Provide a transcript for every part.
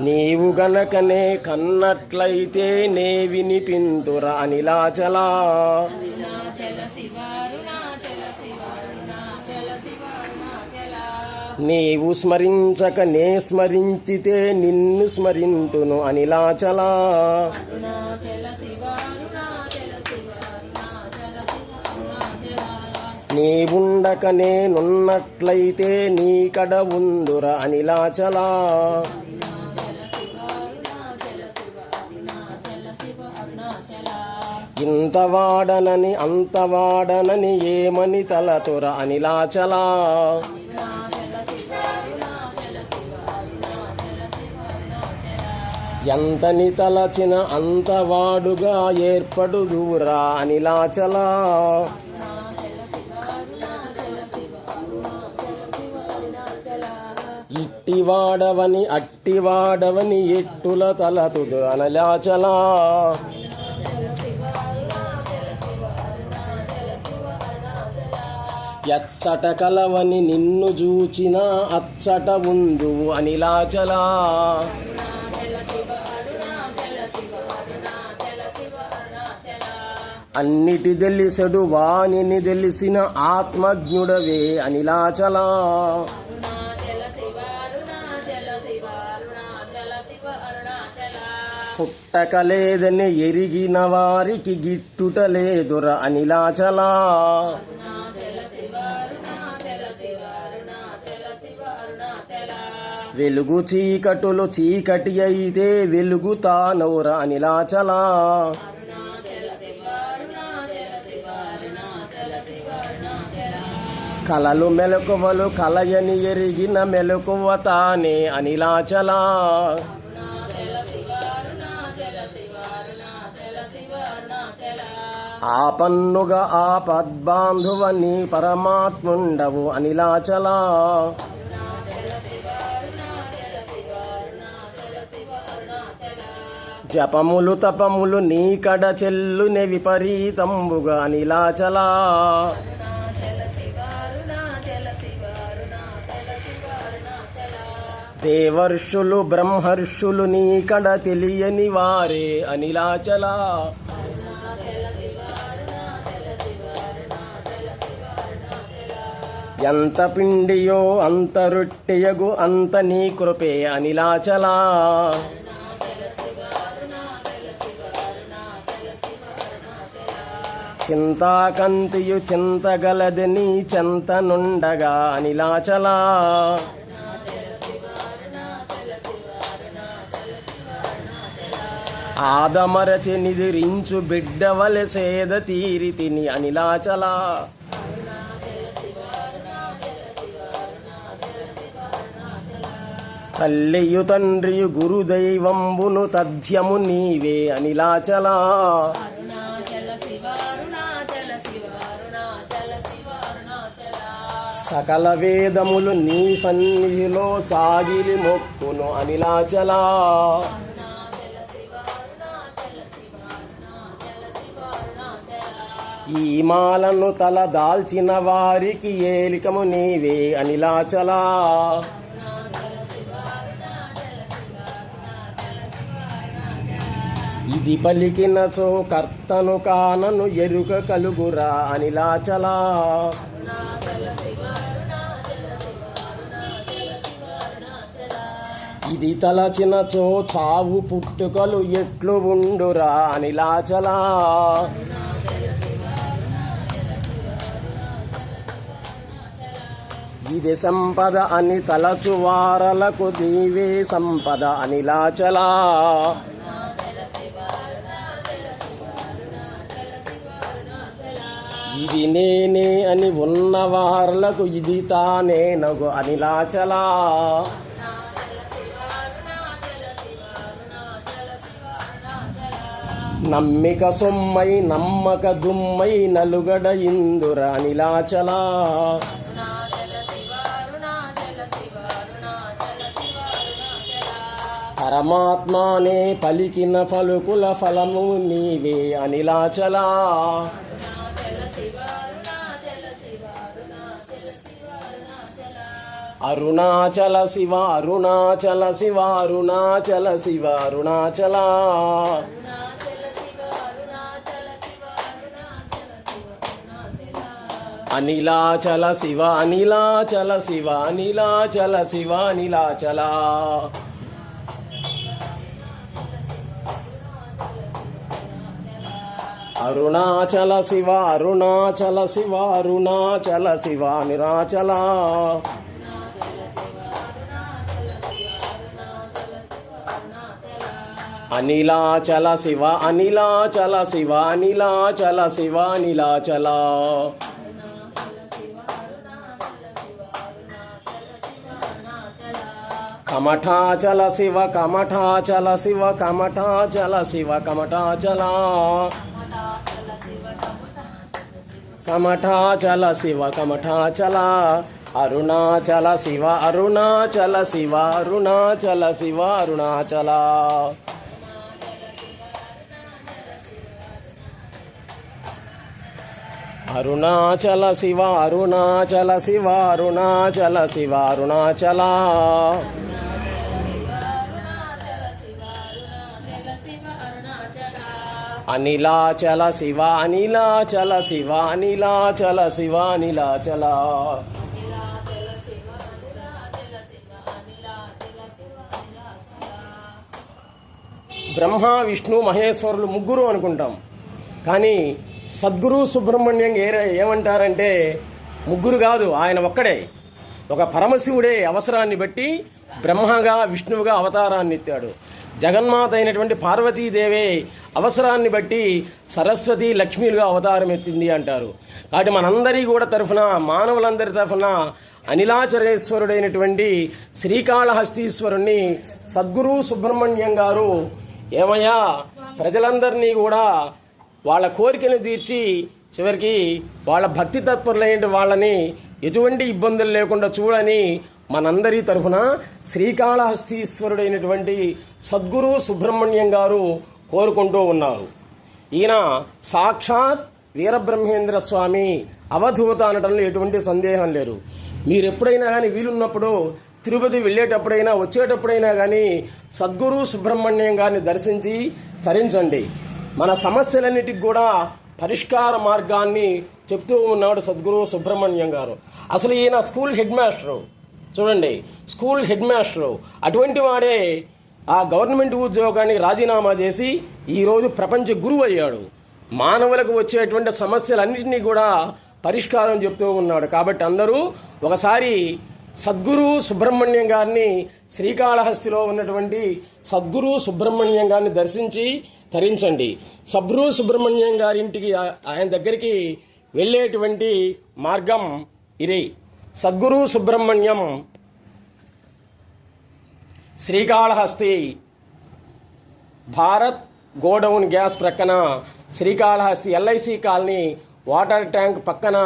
నీవు గనకనే కన్నట్లయితే నే వినిపింతుర అనిలాచలా. నీవు స్మరించక నే స్మరించితే నిన్ను స్మరింతును అనిలాచలా. నీవుండక నేనున్నట్లయితే నీ కడ ఉందుర అనిలాచలా. ఇంత వాడనని అంత వాడనని ఏమని తలతుర అనిలాచలా. ఎంతని తలచిన అంత వాడుగా ఏర్పడు దూరా అనిలాచలా. అట్టివాడవని అట్టివాడవని ఎట్టుల తలతుదు అనలాచలా. ఎచ్చట కలవని నిన్ను చూచిన అచ్చట ఉందు అనిలాచలా. అన్నిటి తెలిసడు వాణిని తెలిసిన ఆత్మజ్ఞుడవే అనిలాచలా. పుట్టక లేదని ఎరిగిన వారికి గిట్టుట లేదుర అనిలాచలా. వెలుగు చీకటులు చీకటి అయితే వెలుగు తానౌర అనిలాచలా. కలలు మెలకువలు కలయని ఎరిగిన మెలకువ తానే అనిలాచలా. ఆపన్నుగా ఆ నీ పరమాత్ముండవు అనిలాచలా. జపములు తపములు నీ కడ చెల్లునే విపరీతంబుగా అనిలాచలా. దేవర్షులు బ్రహ్మర్షులు నీ కడ తెలియని వారే అనిలాచలా. ఎంత పిండియో అంత రొట్టెయగు అంత నీ కృపే అనిలాచలా. చింతాకంతియు చింతగలదని చెంత నుండగా అనిలాచలా. ఆదమరచి నిదిరించు బిడ్డవలసేద తీరి తిని అనిలాచలా. తల్లియు తండ్రియు గురుదైవంబును తథ్యము నీవే అనిలాచలా. సకల వేదములు నీ సన్నిధిలో సాగిలి మొక్కును అనిలాచలా. ఈ మాలను తల దాల్చిన వారికి ఏలికము నీవే అనిలాచలా. ఇది పలికినచో కర్తను కానను ఎరుక కలుగురా అనిలాచలా. ఇది తలచినచో చావు పుట్టుకలు ఎట్లు ఉండురా అనిలాచలా. ఇది సంపద అని తలచు వారలకు దీవే సంపద అనిలాచలా. ఇది నేనే అని ఉన్నవార్లకు ఇది తానే నగు అనిలాచలా. నమ్మిక సొమ్మై నమ్మక దుమ్మై నలుగడ ఇందుర అనిలాచలా. పరమాత్మానే పలికిన పలుకుల ఫలము నీవే అనిలాచలా. అరుణాచల శివ అరుణాచల శివ అరుణాచల శివ అరుణాచల. అనిలాచల శివ అనిలాచల శివ అనిలాచల శివ అనిలాచల. అరుణాచల శివ అరుణాచల శివ అరుణాచల శివ నిరాచల అనిలాచల శివ అనిలాచల శివ అనిలాచల శివ అనిలాచల కమఠాచల శివ కమఠాచల శివ కమఠాచల శివ కమఠాచల కమఠాచల శివ కమఠాచల అరుణాచల శివ అరుణాచల శివ అరుణాచల శివ అరుణాచల అరుణాచల శివ అరుణాచల శివ అరుణాచల శివ అరుణాచల. అనిలాచల శివ అనిలాచల శివ అనిలాచల శివ అనిలాచల. అనిలాచల శివ అనిలాచల శివ అనిలాచల శివ అనిలాచల బ్రహ్మ విష్ణు మహేశ్వరులు ముగ్గురు అనుకుంటాం. కానీ సద్గురు సుబ్రహ్మణ్యం ఏ ఏమంటారంటే ముగ్గురు కాదు ఆయన ఒక్కడే. ఒక పరమశివుడే అవసరాన్ని బట్టి బ్రహ్మగా విష్ణువుగా అవతారాన్ని ఎత్తాడు. జగన్మాత అయినటువంటి పార్వతీదేవే అవసరాన్ని బట్టి సరస్వతి లక్ష్మీలుగా అవతారం ఎత్తింది అంటారు. కాబట్టి మనందరి కూడా తరఫున మానవులందరి తరఫున అనిలాచరేశ్వరుడైనటువంటి శ్రీకాళహస్తీశ్వరుణ్ణి సద్గురు సుబ్రహ్మణ్యం గారు ఏమయ్యా ప్రజలందరినీ కూడా వాళ్ళ కోరికలు తీర్చి చివరికి వాళ్ళ భక్తి తత్పరులైన వాళ్ళని ఎటువంటి ఇబ్బందులు లేకుండా చూడని మనందరి తరఫున శ్రీకాళహస్తీశ్వరుడైనటువంటి సద్గురు సుబ్రహ్మణ్యం గారు కోరుకుంటూ ఉన్నారు. ఈయన సాక్షాత్ వీరబ్రహ్మేంద్ర స్వామి అవధూత అనటంలో ఎటువంటి సందేహం లేరు మీరు ఎప్పుడైనా కానీ వీలున్నప్పుడు తిరుపతి వెళ్ళేటప్పుడైనా వచ్చేటప్పుడైనా కానీ సద్గురు సుబ్రహ్మణ్యం గారిని దర్శించి తరించండి. మన సమస్యలన్నిటికి కూడా పరిష్కార మార్గాన్ని చెప్తూ ఉన్నాడు సద్గురు సుబ్రహ్మణ్యం గారు. అసలు ఈయన స్కూల్ హెడ్ మాస్టరు. చూడండి స్కూల్ హెడ్ మాస్టరు. అటువంటి వాడే ఆ గవర్నమెంట్ ఉద్యోగానికి రాజీనామా చేసి ఈరోజు ప్రపంచ గురువు అయ్యాడు. మానవులకు వచ్చేటువంటి సమస్యలన్నింటినీ కూడా పరిష్కారం చెప్తూ ఉన్నాడు. కాబట్టి అందరూ ఒకసారి సద్గురు సుబ్రహ్మణ్యం గారిని శ్రీకాళహస్తిలో ఉన్నటువంటి సద్గురు సుబ్రహ్మణ్యం గారిని దర్శించి తరించండి. సబ్రూ సుబ్రహ్మణ్యం గారింటికి ఆయన దగ్గరికి వెళ్ళేటువంటి మార్గం ఇది. సద్గురు సుబ్రహ్మణ్యం శ్రీకాళహస్తి భారత్ గోడౌన్ గ్యాస్ ప్రక్కన Srikalahasti LIC colony water tank పక్కన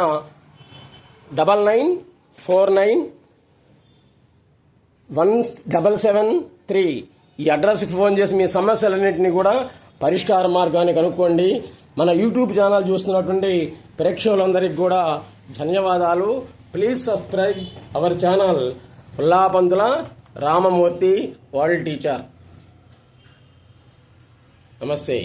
double nine four nine one double seven three. ఈ అడ్రస్కి ఫోన్ చేసి మీ సమస్యలన్నింటినీ కూడా పరిష్కార మార్గాన్ని కనుక్కోండి. మన యూట్యూబ్ ఛానల్ చూస్తున్నటువంటి ప్రేక్షకులందరికీ కూడా ధన్యవాదాలు. Please subscribe our channel Ullapantula Ramamurthy world teacher namaste.